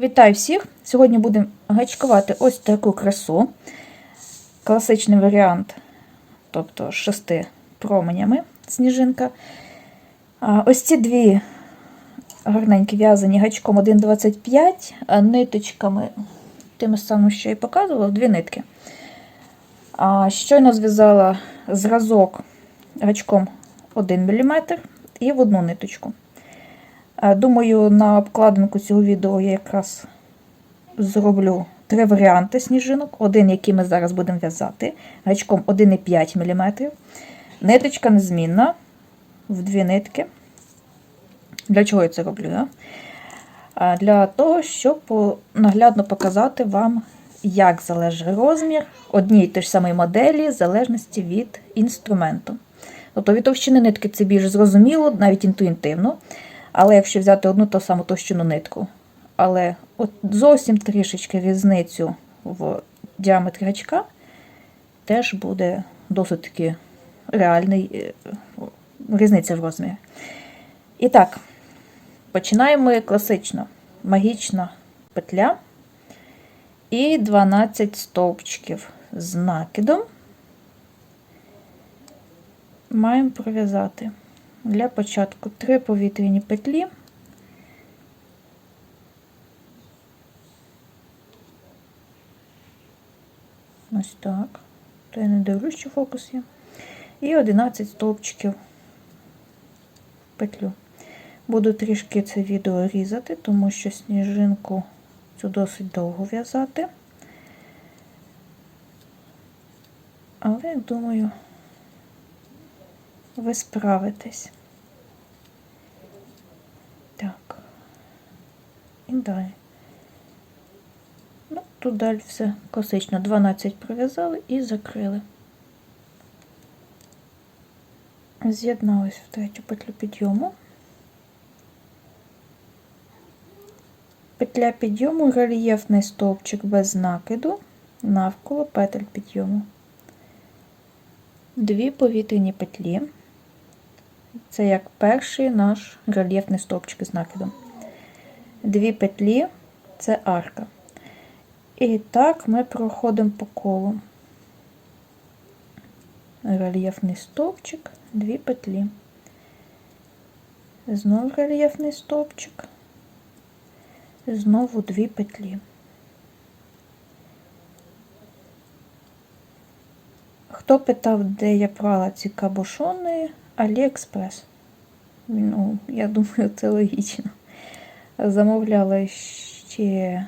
Вітаю всіх! Сьогодні будемо гачкувати ось таку красу. Класичний варіант, тобто з шести променями сніжинка. Ось ці дві гарненькі в'язані гачком 1,25, ниточками, тими самими, що і показувала, дві нитки. Щойно зв'язала зразок гачком 1 мм і в одну ниточку. Е, Думаю, на обкладинку цього відео я якраз зроблю три варіанти сніжинок. Один, який ми зараз будемо в'язати, гачком 1,5 мм. Ниточка незмінна в дві нитки. Для чого я це роблю? А Для того, щоб наглядно показати вам, як залежить розмір однієї тієї ж самої моделі, в залежності від інструменту. Тобто від товщини нитки це більш зрозуміло, навіть інтуїтивно. Але якщо взяти одну ту саму товщину нитку, але от зовсім трішечки різницю в діаметрі гачка, теж буде досить таки реальний е, різниця в розмірі. І так, починаємо класично. Магічна петля і 12 стовпчиків з накидом маємо пров'язати. Для початку три повітряні петлі. Ось так. То я не дивлюсь, що фокус є. І 11 стовпчиків в петлю. Буду трішки це відео різати, тому що сніжинку цю досить довго в'язати. Але, думаю, ви справитесь. Так. І далі. Ну, тут далі все класично. 12 пров'язали і закрили. З'єдналась в третю петлю підйому. Петля підйому, рельєфний стовпчик без накиду навколо петель підйому. Дві повітряні петлі. Це як перший наш рельєфний стовпчик з накидом. Дві петлі це арка. І так ми проходимо по колу. Рельєфний стовпчик, дві петлі. Знову рельєфний стовпчик. Знову дві петлі. Хто питав, де я брала ці кабошони? Аліекспрес. Ну, я думаю, це логічно. Замовляла ще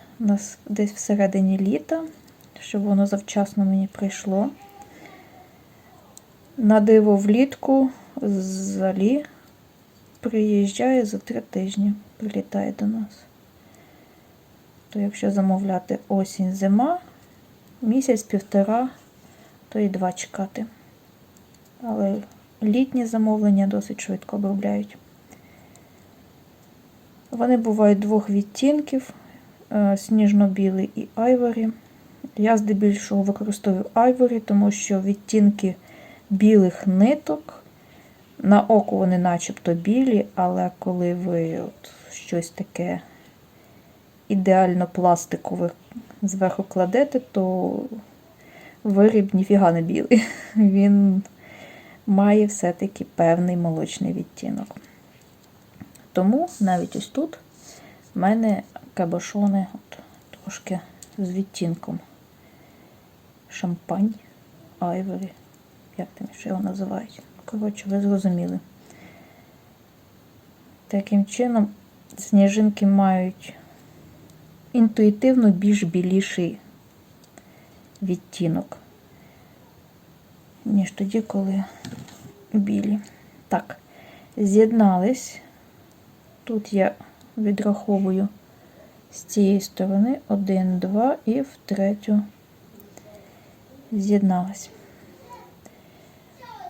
десь всередині літа, щоб воно завчасно мені прийшло. На диво влітку з Алі приїжджає за три тижні, прилітає до нас. То якщо замовляти осінь-зима, місяць-півтора, то і два чекати. Але літні замовлення досить швидко обробляють. Вони бувають двох відтінків: е, сніжно-білий і айворі. Я здебільшого використовую айворі, тому що відтінки білих ниток. На око вони начебто білі, але коли ви от щось таке ідеально пластикове зверху кладете, то виріб ніфіга не білий. Він має все-таки певний молочний відтінок. Тому навіть ось тут в мене кабашони от, трошки з відтінком шампань, айворі, як там ще його називають. Коротше, ви зрозуміли. Таким чином, сніжинки мають інтуїтивно більш біліший відтінок, ніж тоді, коли білі. Так, з'єднались. Тут я відраховую з цієї сторони 1, 2 і в третю з'єдналась.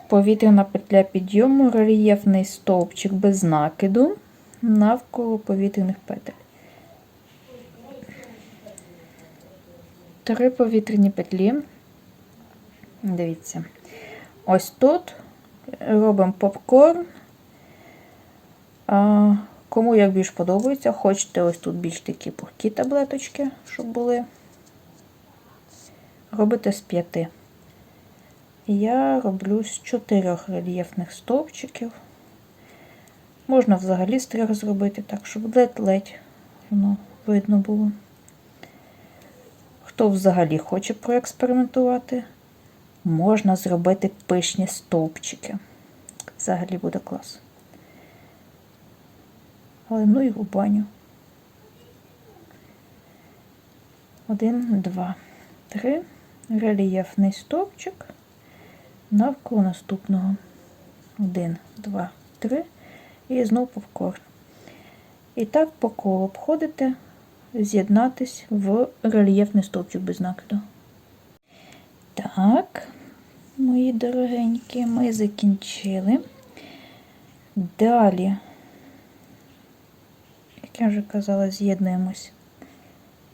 Повітряна петля підйому, рельєфний стовпчик без накиду навколо повітряних петель. Три повітряні петлі. Дивіться. Ось тут робимо попкорн. Кому як більш подобається, хочете ось тут більш такі пухкі таблеточки, щоб були. Робите з п'яти. Я роблю з чотирьох рельєфних стовпчиків. Можна взагалі з трьох зробити, так, щоб ледь-ледь воно видно було. Хто взагалі хоче проекспериментувати, можна зробити пишні стовпчики. Взагалі буде клас. Але ну в баню. Один, два, три. Рельєфний стовпчик навколо наступного. Один, два, три. І знов повкор. І так по колу обходите, з'єднатись в рельєфний стовпчик без накиду. Так, мої дорогенькі, ми закінчили. Далі, як я вже казала, з'єднуємось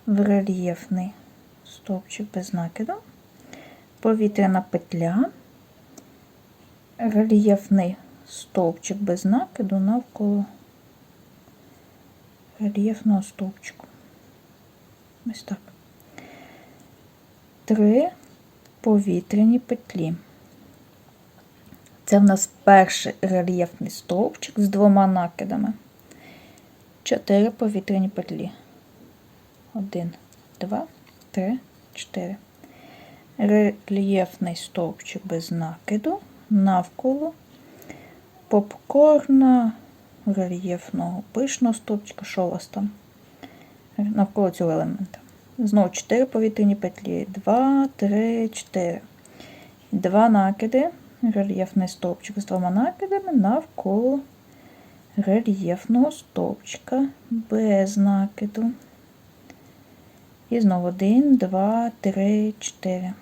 в рельєфний стовпчик без накиду, повітряна петля, рельєфний стовпчик без накиду навколо рельєфного стовпчику. Ось так. Три повітряні петлі. Це в нас перший рельєфний стовпчик з двома накидами. Чотири повітряні петлі. Один, два, три, чотири. Рельєфний стовпчик без накиду навколо попкорна, рельєфного пишного стовпчика, що у вас там навколо цього елемента. Знову 4 повітряні петлі. 2, 3, 4. Два накиди, рельєфний стовпчик з двома накидами навколо рельєфного стовпчика без накиду. І знову 1, 2, 3, 4.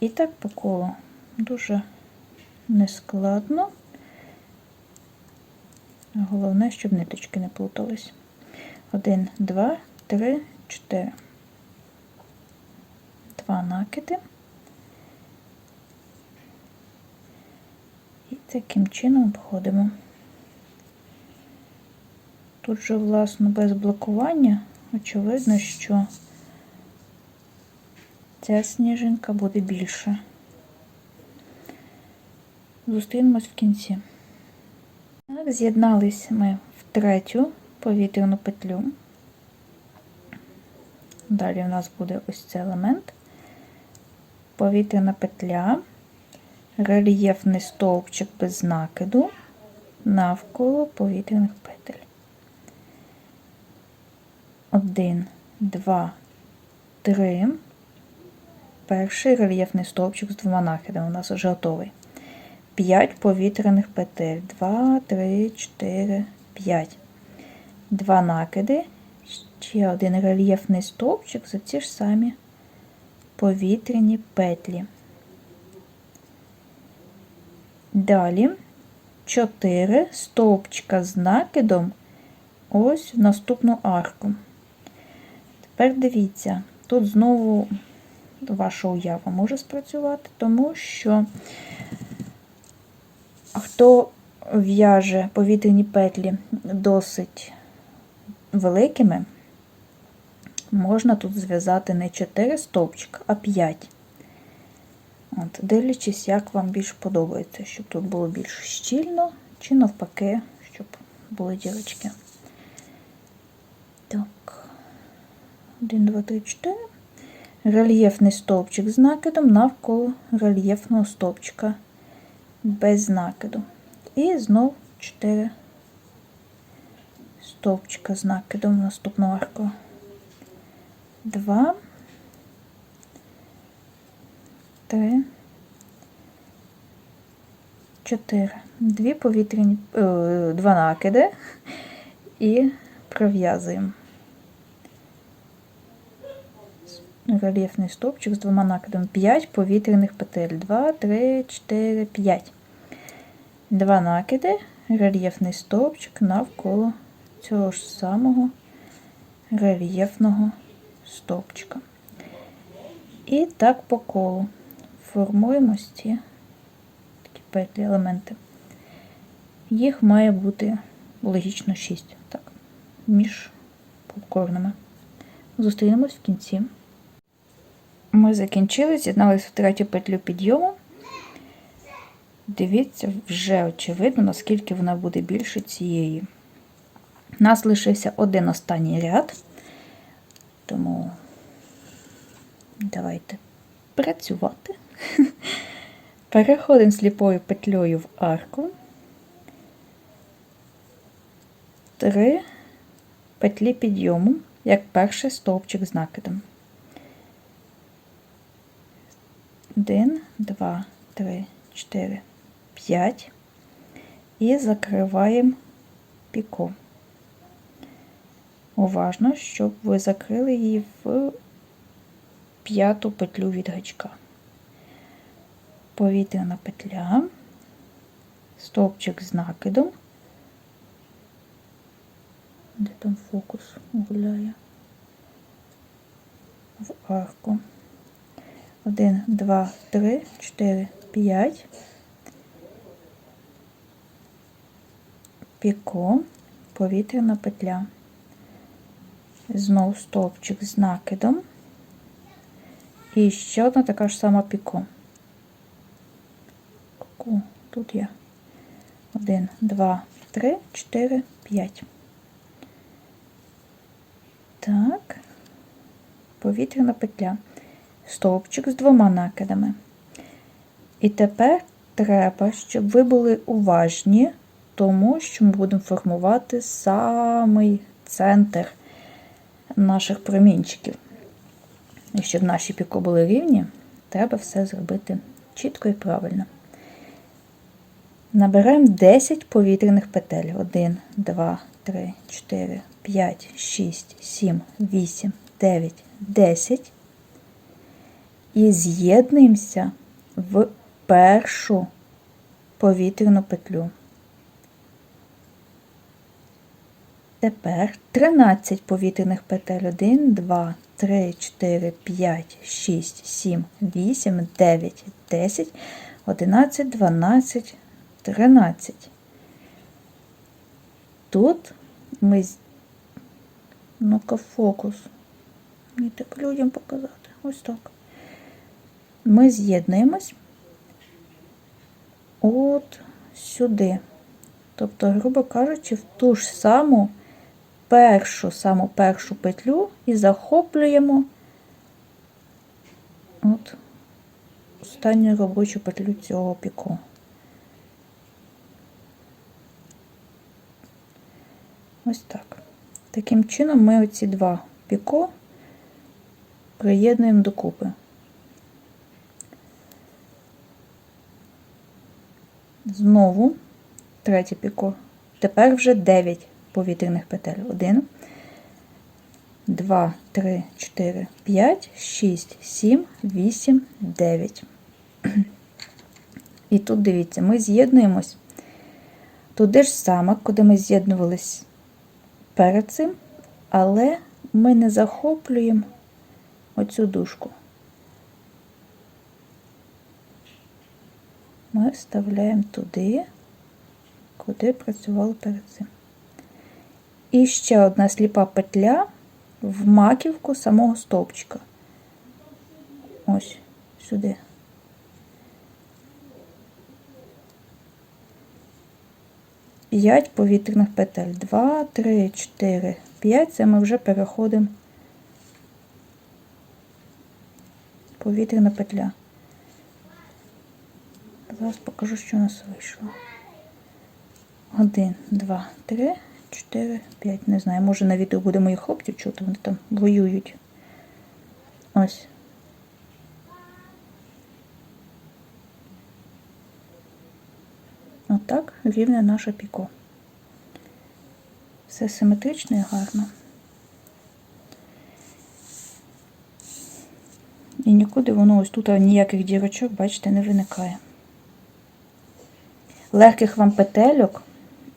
І так по колу. Дуже нескладно. Головне, щоб ниточки не плутались. Один, два, три, чотири. Два накиди. І таким чином обходимо. Тут же, власно, без блокування, очевидно, що ця сніжинка буде більша. Зустрінемось в кінці. З'єднались ми в третю повітряну петлю. Далі у нас буде ось цей елемент, повітряна петля, рельєфний стовпчик без накиду навколо повітряних петель. Один, два, три. Перший рельєфний стовпчик з двома накидами у нас вже готовий. 5 повітряних петель. 2, 3, 4, 5. Два накиди. Ще один рельєфний стовпчик за ці ж самі повітряні петлі. Далі 4 стовпчика з накидом ось в наступну арку. Тепер дивіться, тут знову ваша уява може спрацювати, тому що хто в'яже повітряні петлі досить великими, можна тут зв'язати не 4 стовпчика, а 5. От, Дивлячись, як вам більш подобається, щоб тут було більш щільно, чи навпаки, щоб були дірочки. Так, 1, 2, 3, 4. Рельєфний стовпчик з накидом навколо рельєфного стовпчика без накиду. І знов 4 стовпчика з накидом наступну арку. 2, 3, 4. Дві повітряні, е, два накиди і пров'язуємо. рельєфний стовпчик з двома накидами 5 повітряних петель. 2, 3, 4, 5. Два накиди, рельєфний стовпчик навколо цього ж самого рельєфного стовпчика. І так по колу формуємо ці такі петлі елементи. Їх має бути логічно 6. Так, між попкорнами. Зустрінемось в кінці. Ми закінчили, з'єдналися в третю петлю підйому. Дивіться, вже очевидно, наскільки вона буде більше цієї. У нас лишився один останній ряд, тому давайте працювати. Переходимо сліпою петлею в арку. Три петлі підйому, як перший стовпчик з накидом. Один, два, три, чотири, п'ять. І закриваємо піко. Уважно, щоб ви закрили її в п'яту петлю від гачка. Повітряна петля, стовпчик з накидом. Де там фокус гуляє? В арку. Один, два, три, чотири, п'ять. Піко, повітряна петля. Знов стовпчик з накидом. І ще одна така ж сама піко. Тут є. Один, два, три, чотири, п'ять. Так, повітряна петля. Стовпчик з двома накидами. І тепер треба, щоб ви були уважні, тому що ми будемо формувати самий центр наших промінчиків. І щоб наші піко були рівні, треба все зробити чітко і правильно. Набираємо 10 повітряних петель. 1, 2, 3, 4, 5, 6, 7, 8, 9, 10. І з'єднуємося в першу повітряну петлю. Тепер 13 повітряних петель. 1, 2, 3, 4, 5, 6, 7, 8, 9, 10, 11, 12, 13. Тут ми. Ну-ка, фокус. Мені так людям показати. Ось так. Ми з'єднуємось от сюди. Тобто, грубо кажучи, в ту ж саму першу саму першу петлю і захоплюємо от останню робочу петлю цього піку. Ось так. Таким чином ми оці два піко приєднуємо докупи. Знову третє піко. Тепер вже 9 повітряних петель. 1, 2, 3, 4, 5, 6, 7, 8, 9. І тут дивіться, ми з'єднуємось туди ж саме, куди ми з'єднувались перед цим, але ми не захоплюємо оцю дужку. Ми вставляємо туди, куди працювали перед цим. І ще одна сліпа петля в маківку самого стовпчика. Ось сюди. П'ять повітряних петель. Два, три, чотири, п'ять. Це ми вже переходимо повітряна петля. Зараз покажу, що у нас вийшло. Один, два, три. 4, 5, не знаю, може на відео буде моїх хлопців чути, вони там воюють. Ось. Отак рівне наше піко. Все симетрично і гарно. І нікуди воно ось тут ніяких дірочок, бачите, не виникає. Легких вам петельок.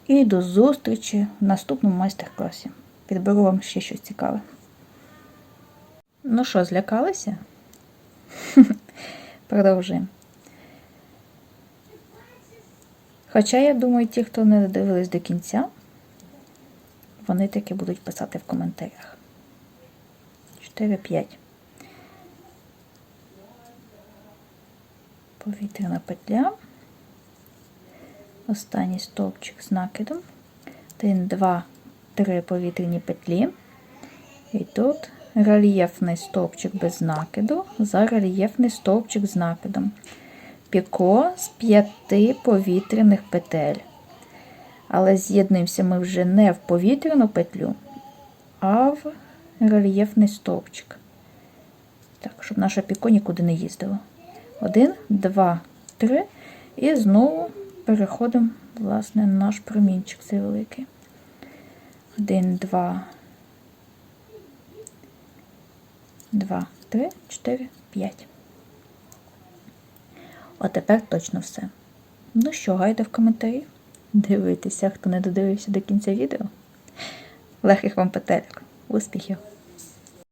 І до зустрічі в наступному майстер-класі. Підберу вам ще щось цікаве. Ну що, злякалися? Продовжуємо. Хоча, я думаю, ті, хто не дивились до кінця, вони таки будуть писати в коментарях. 4-5. Повітряна петля. Останній стовпчик з накидом. 1, 2, 3 повітряні петлі. І тут рельєфний стовпчик без накиду за рельєфний стовпчик з накидом. Піко з п'яти повітряних петель. Але з'єднуємося ми вже не в повітряну петлю, а в рельєфний стовпчик. Так, щоб наше піко нікуди не їздило. Один, два, три. І знову переходимо, власне, на наш промінчик цей великий. Один, два, два, три, чотири, п'ять. От тепер точно все. Ну що, гайда в коментарі. Дивитися, хто не додивився до кінця відео. Легких вам петельок. Успіхів!